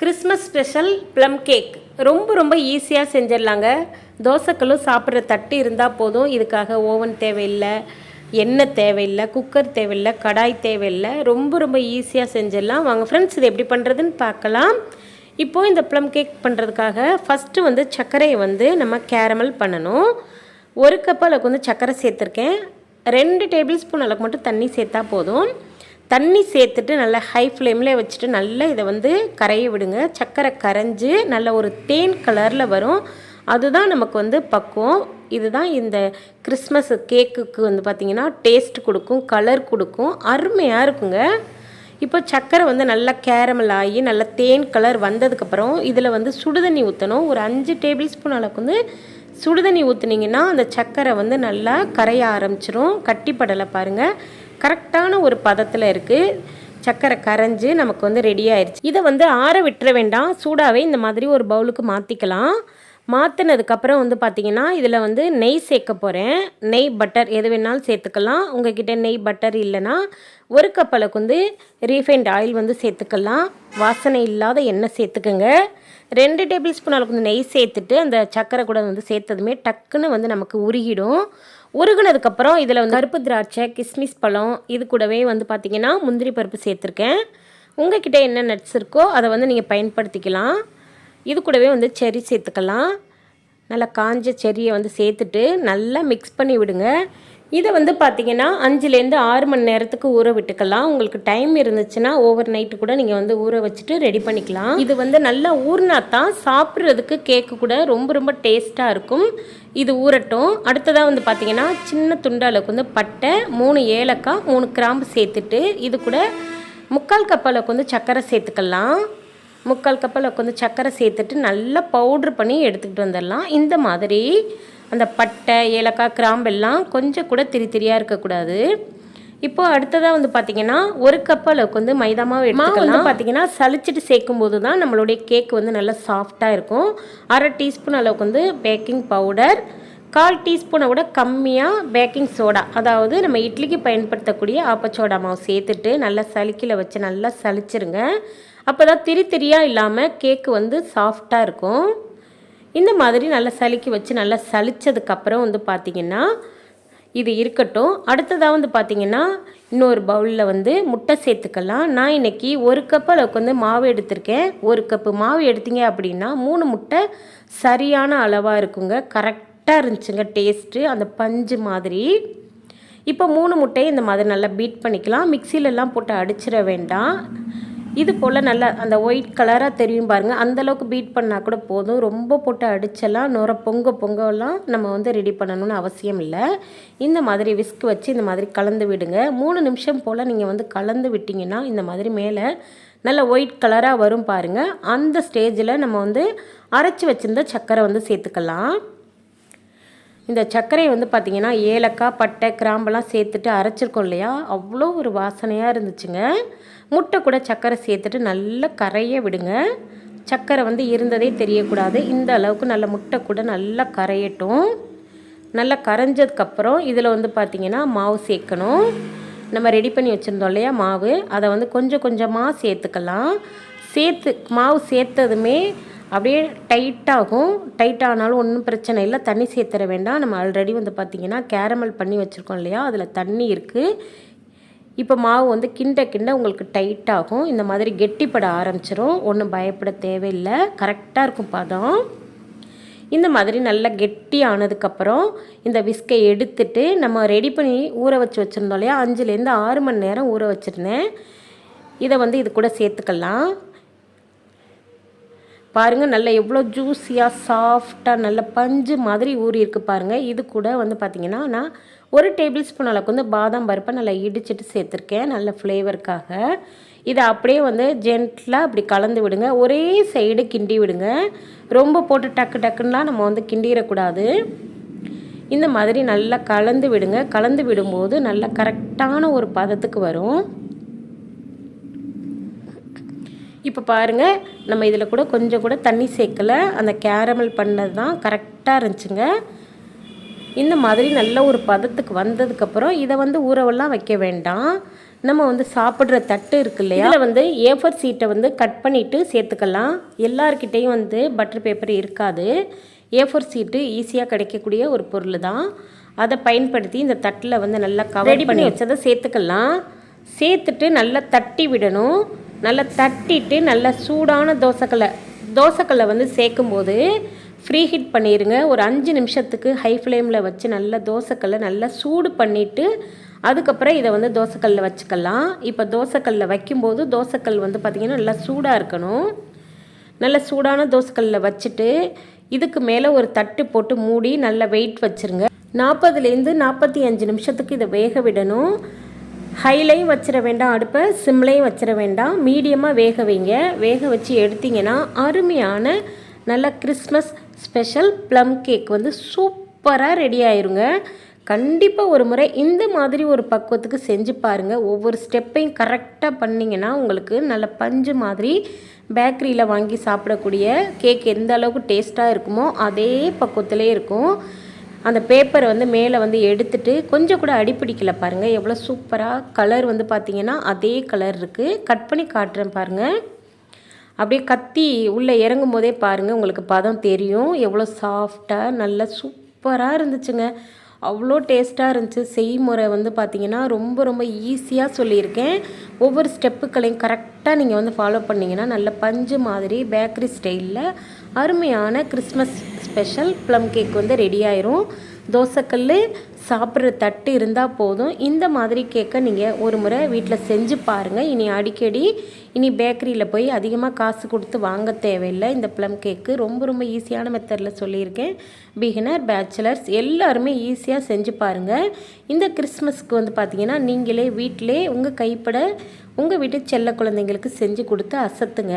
Christmas special plum cake ரொம்ப ரொம்ப ஈஸியாக செஞ்சிடலாங்க. தோசைக்கல்லும் சாப்பிட்ற தட்டு இருந்தால் போதும். இதுக்காக ஓவன் தேவையில்லை எண்ணெய் தேவையில்லை குக்கர் தேவையில்லை கடாய் தேவையில்லை. ரொம்ப ரொம்ப ஈஸியாக செஞ்சிடலாம். வாங்க ஃப்ரெண்ட்ஸ் இது எப்படி பண்ணுறதுன்னு பார்க்கலாம். இப்போது இந்த ப்ளம் கேக் பண்ணுறதுக்காக ஃபஸ்ட்டு வந்து சர்க்கரையை வந்து நம்ம கேரமல் பண்ணணும். ஒரு கப் அளவுக்கு வந்து சர்க்கரை சேர்த்துருக்கேன். ரெண்டு டேபிள் ஸ்பூன் அளவுக்கு மட்டும் தண்ணி சேர்த்தா போதும். தண்ணி சேர்த்துட்டு நல்லா ஹை ஃப்ளேமில் வச்சுட்டு நல்லா இதை வந்து கரைய விடுங்க. சர்க்கரை கரைஞ்சி நல்ல ஒரு தேன் கலரில் வரும். அதுதான் நமக்கு வந்து பக்குவம். இதுதான் இந்த கிறிஸ்மஸ் கேக்குக்கு வந்து பார்த்திங்கன்னா டேஸ்ட் கொடுக்கும் கலர் கொடுக்கும். அருமையாக இருக்குங்க. இப்போ சர்க்கரை வந்து நல்லா கேரமல் ஆகி நல்லா தேன் கலர் வந்ததுக்கப்புறம் இதில் வந்து சுடுதண்ணி ஊற்றணும் ஒரு அஞ்சு டேபிள் ஸ்பூன் அளவுக்கு வந்து சுடுதண்ணி ஊற்றுனீங்கன்னா அந்த சர்க்கரை வந்து நல்லா கரைய ஆரம்பிச்சிரும். கட்டிப்படலை பாருங்கள் கரெக்டான ஒரு பதத்தில் இருக்குது சக்கரை கரைஞ்சி நமக்கு வந்து ரெடி ஆயிடுச்சு இதை வந்து ஆற விட்டுற வேண்டாம். சூடாகவே இந்த மாதிரி ஒரு பவுலுக்கு மாற்றிக்கலாம் மாற்றினதுக்கப்புறம் வந்து பார்த்திங்கன்னா இதில் வந்து நெய் சேர்க்க போகிறேன் நெய் பட்டர் எது வேணாலும் சேர்த்துக்கலாம். உங்ககிட்ட நெய் பட்டர் இல்லைன்னா ஒரு கப்பலுக்கு வந்து ரீஃபைண்ட் ஆயில் வந்து சேர்த்துக்கலாம். வாசனை இல்லாத எண்ணெய் சேர்த்துக்கோங்க. ரெண்டு டேபிள் ஸ்பூன் அளவுக்கு வந்து நெய் சேர்த்துட்டு அந்த சக்கரை கூட வந்து சேர்த்ததுமே டக்குன்னு வந்து நமக்கு உருகிடும். உருகுனதுக்கப்புறம் இதில் வந்து கருப்பு திராட்சை கிஸ்மிஸ் பழம் இது கூடவே வந்து பார்த்திங்கன்னா முந்திரி பருப்பு சேர்த்துருக்கேன். உங்ககிட்ட என்ன நட்ஸ் இருக்கோ அதை வந்து நீங்கள் பயன்படுத்திக்கலாம். இது கூடவே வந்து செரி சேர்த்துக்கலாம். நல்லா காஞ்ச செரியை வந்து சேர்த்துட்டு நல்லா மிக்ஸ் பண்ணி விடுங்க. இதை வந்து பார்த்தீங்கன்னா அஞ்சுலேருந்து ஆறு மணி நேரத்துக்கு ஊற விட்டுக்கலாம். உங்களுக்கு டைம் இருந்துச்சுன்னா ஓவர் நைட்டு கூட நீங்கள் வந்து ஊற வச்சுட்டு ரெடி பண்ணிக்கலாம். இது வந்து நல்லா ஊறினா தான் சாப்பிட்றதுக்கு கேக்கு கூட ரொம்ப ரொம்ப டேஸ்ட்டாக இருக்கும். இது ஊறட்டும். அடுத்ததாக வந்து பார்த்தீங்கன்னா சின்ன துண்டு அளவுக்கு வந்து பட்டை மூணு ஏலக்காய் மூணு கிராம்பு சேர்த்துட்டு இது கூட முக்கால் கப் அளவுக்கு வந்து சர்க்கரை சேர்த்துக்கலாம். முக்கால் கப் அளவுக்கு வந்து சர்க்கரை சேர்த்துட்டு நல்லா பவுட்ரு பண்ணி எடுத்துக்கிட்டு வந்துடலாம். இந்த மாதிரி அந்த பட்டை ஏலக்காய் கிராம்பெல்லாம் கொஞ்சம் கூட திரி திரியாக இருக்கக்கூடாது. இப்போ அடுத்ததாக வந்து பார்த்தீங்கன்னா ஒரு கப் அளவுக்கு வந்து மைதா மாவு எடுத்துக்கலாம். பார்த்தீங்கன்னா சளிச்சிட்டு சேர்க்கும் போது தான் நம்மளுடைய கேக் வந்து நல்லா சாஃப்டாக இருக்கும். அரை டீஸ்பூன் அளவுக்கு வந்து பேக்கிங் பவுடர் கால் டீஸ்பூனை விட கம்மியாக பேக்கிங் சோடா அதாவது நம்ம இட்லிக்கு பயன்படுத்தக்கூடிய ஆப்பச்சோடா மாவு சேர்த்துட்டு நல்லா சளிக்கில் வச்சு நல்லா சளிச்சிருங்க அப்போ தான் திரி திரியாக இல்லாமல் கேக்கு வந்து சாஃப்டாக இருக்கும். இந்த மாதிரி நல்லா சலுக்கி வச்சு நல்லா சலிச்சதுக்கப்புறம் வந்து பார்த்திங்கன்னா இது இருக்கட்டும். அடுத்ததாக வந்து பார்த்திங்கன்னா இன்னொரு பவுலில் வந்து முட்டை சேர்த்துக்கலாம். நான் இன்றைக்கி ஒரு கப் அளவுக்கு வந்து மாவு எடுத்திருக்கேன். ஒரு கப்பு மாவு எடுத்தீங்க அப்படின்னா மூணு முட்டை சரியான அளவாக இருக்குங்க. கரெக்டாக இருந்துச்சுங்க டேஸ்ட்டு அந்த பஞ்சு மாதிரி. இப்போ மூணு முட்டையை இந்த மாதிரி நல்லா பீட் பண்ணிக்கலாம். மிக்சிலெலாம் போட்டு அடிச்சிட வேண்டாம். இது போல் நல்லா அந்த ஒயிட் கலராக தெரியும் பாருங்கள் அந்தளவுக்கு பீட் பண்ணால் கூட போதும். ரொம்ப போட்டு அடிச்செல்லாம் நுர பொங்க பொங்கலாம் நம்ம வந்து ரெடி பண்ணணும்னு அவசியம் இல்லை. இந்த மாதிரி விஸ்க் வச்சு இந்த மாதிரி கலந்து விடுங்க. மூணு நிமிஷம் போல் நீங்கள் வந்து கலந்து விட்டிங்கன்னா இந்த மாதிரி மேலே நல்ல ஒயிட் கலராக வரும் பாருங்கள் அந்த ஸ்டேஜில் நம்ம வந்து அரைச்சி வச்சுருந்த சர்க்கரை வந்து சேர்த்துக்கலாம். இந்த சர்க்கரை வந்து பார்த்திங்கன்னா ஏலக்காய் பட்டை கிராம்பெல்லாம் சேர்த்துட்டு அரைச்சிருக்கோம் இல்லையா? அவ்வளோ ஒரு வாசனையாக இருந்துச்சுங்க. முட்டை கூட சர்க்கரை சேர்த்துட்டு நல்லா கரைய விடுங்க. சர்க்கரை வந்து இருந்ததே தெரியக்கூடாது. இந்த அளவுக்கு நல்ல முட்டை கூட நல்லா கரையட்டும். நல்லா கரைஞ்சதுக்கப்புறம் இதில் வந்து பார்த்திங்கன்னா மாவு சேர்க்கணும். நம்ம ரெடி பண்ணி வச்சுருந்தோம் இல்லையா மாவு? அதை வந்து கொஞ்சம் கொஞ்சமாக சேர்த்துக்கலாம். சேர்த்து மாவு சேர்த்ததுமே அப்படியே டைட்டாகும் டைட் ஆனாலும் ஒன்றும் பிரச்சனை இல்லை. தண்ணி சேர்த்துற வேண்டாம். நம்ம ஆல்ரெடி வந்து பார்த்திங்கன்னா கேரமல் பண்ணி வச்சுருக்கோம் இல்லையா? அதில் தண்ணி இருக்குது இப்போ மாவு வந்து கிண்ட கிண்ட உங்களுக்கு டைட் ஆகும். இந்த மாதிரி கெட்டிப்பட ஆரம்பிச்சிடும் ஒன்றும் பயப்பட தேவையில்லை. கரெக்டாக இருக்கும் பதம். இந்த மாதிரி நல்லா கெட்டி ஆனதுக்கப்புறம் இந்த விஸ்கை எடுத்துட்டு நம்ம ரெடி பண்ணி ஊற வச்சு வச்சுருந்தோம் இல்லையா? அஞ்சுலேருந்து ஆறு மணி நேரம் ஊற வச்சுருந்தேன். இதை வந்து இது கூட சேர்த்துக்கலாம். பாருங்கள் நல்ல எவ்வளோ ஜூஸியாக சாஃப்டாக நல்ல பஞ்சு மாதிரி ஊறிருக்கு பாருங்கள் இது கூட வந்து பார்த்திங்கன்னா நான் ஒரு டேபிள் ஸ்பூன் அளவுக்கு வந்து பாதாம் பருப்பை நல்லா இடிச்சிட்டு சேர்த்துருக்கேன் நல்ல ஃப்ளேவருக்காக இதை அப்படியே வந்து ஜென்ட்லாக அப்படி கலந்து விடுங்க. ஒரே சைடு கிண்டி விடுங்க. ரொம்ப போட்டு டக்கு டக்குன்னெலாம் நம்ம வந்து கிண்டிடக்கூடாது. இந்த மாதிரி நல்லா கலந்து விடுங்க. கலந்து விடும்போது நல்லா கரெக்டான ஒரு பதத்துக்கு வரும். இப்போ பாருங்கள் நம்ம இதில் கூட கொஞ்சம் கூட தண்ணி சேர்க்கலை. அந்த கேரமல் பண்ணது தான் கரெக்டாக இருந்துச்சுங்க. இந்த மாதிரி நல்ல ஒரு பதத்துக்கு வந்ததுக்கப்புறம் இதை வந்து ஊறவெல்லாம் வைக்க வேண்டாம். நம்ம வந்து சாப்பிட்ற தட்டு இருக்கு இல்லையா? அதில் வந்து ஏஃபர் சீட்டை வந்து கட் பண்ணிவிட்டு சேர்த்துக்கலாம். எல்லார்கிட்டேயும் வந்து பட்டர் பேப்பர் இருக்காது. ஏஃபர் சீட்டு ஈஸியாக கிடைக்கக்கூடிய ஒரு பொருள் தான். அதை பயன்படுத்தி இந்த தட்டில் வந்து நல்லா கவர் பண்ணி வச்சதை சேர்த்துக்கலாம். சேர்த்துட்டு நல்லா தட்டி விடணும். நல்லா தட்டிட்டு நல்லா சூடான தோசைக்கல்லை தோசைக்கல்லை வந்து சேர்க்கும்போது ஃப்ரீ ஹீட் பண்ணிடுங்க ஒரு அஞ்சு நிமிஷத்துக்கு ஹை ஃப்ளேமில் வச்சு நல்லா தோசைக்கல்லை நல்லா சூடு பண்ணிவிட்டு அதுக்கப்புறம் இதை வந்து தோசைக்கல்லில் வச்சுக்கலாம். இப்போ தோசைக்கல்லில் வைக்கும்போது தோசைக்கல் வந்து பார்த்திங்கன்னா நல்லா சூடாக இருக்கணும். நல்லா சூடான தோசைக்கல்லில் வச்சுட்டு இதுக்கு மேலே ஒரு தட்டு போட்டு மூடி நல்லா வெயிட் வச்சுருங்க. நாற்பதுலேருந்து நாற்பத்தி அஞ்சு நிமிஷத்துக்கு இதை வேக விடணும். ஹைலையும் வச்சிட வேண்டாம் அடுப்பை சிம்லையும் வச்சிட வேண்டாம். மீடியமாக வேக வைங்க. வேக வச்சு எடுத்தீங்கன்னா அருமையான நல்ல கிறிஸ்மஸ் ஸ்பெஷல் ப்ளம் கேக் வந்து சூப்பராக ரெடி ஆயிருங்க. கண்டிப்பாக ஒரு முறை இந்த மாதிரி ஒரு பக்குவத்துக்கு செஞ்சு பாருங்கள் ஒவ்வொரு ஸ்டெப்பையும் கரெக்டாக பண்ணிங்கன்னா உங்களுக்கு நல்ல பஞ்சு மாதிரி பேக்கரியில் வாங்கி சாப்பிடக்கூடிய கேக் எந்த அளவுக்கு டேஸ்ட்டாக இருக்குமோ அதே பக்குவத்திலே இருக்கும். அந்த பேப்பரை வந்து மேலே வந்து எடுத்துட்டு கொஞ்சம் கூட அடிப்பிடிக்கல பாருங்கள் எவ்வளோ சூப்பராக கலர் வந்து பார்த்தீங்கன்னா அதே கலர் இருக்குது கட் பண்ணி காட்டுறேன் பாருங்கள் அப்படியே கத்தி உள்ளே இறங்கும் போதே பாருங்கள் உங்களுக்கு பதம் தெரியும். எவ்வளோ சாஃப்டாக நல்லா சூப்பராக இருந்துச்சுங்க. அவ்வளோ டேஸ்ட்டாக இருந்துச்சு. செய்முறை வந்து பார்த்திங்கன்னா ரொம்ப ரொம்ப ஈஸியாக சொல்லியிருக்கேன். ஒவ்வொரு ஸ்டெப்புக்களையும் கரெக்டாக நீங்கள் வந்து ஃபாலோ பண்ணிங்கன்னா நல்ல பஞ்சு மாதிரி பேக்கரி ஸ்டைலில் அருமையான கிறிஸ்மஸ் ஸ்பெஷல் ப்ளம் கேக் வந்து ரெடி ஆயிரும். தோசைக்கல் சாப்பிட்ற தட்டு இருந்தால் போதும். இந்த மாதிரி கேக்கை நீங்கள் ஒரு முறை வீட்டில் செஞ்சு பாருங்கள் இனி அடிக்கடி இனி பேக்கரியில் போய் அதிகமாக காசு கொடுத்து வாங்க தேவையில்லை. இந்த ப்ளம் கேக்கு ரொம்ப ரொம்ப ஈஸியான மெத்தடில் சொல்லியிருக்கேன். பிகினர் பேச்சுலர்ஸ் எல்லாருமே ஈஸியாக செஞ்சு பாருங்கள் இந்த கிறிஸ்மஸ்க்கு வந்து பார்த்திங்கன்னா நீங்களே வீட்டிலே உங்கள் கைப்பட உங்கள் வீட்டு செல்ல குழந்தைங்களுக்கு செஞ்சு கொடுத்து அசத்துங்க.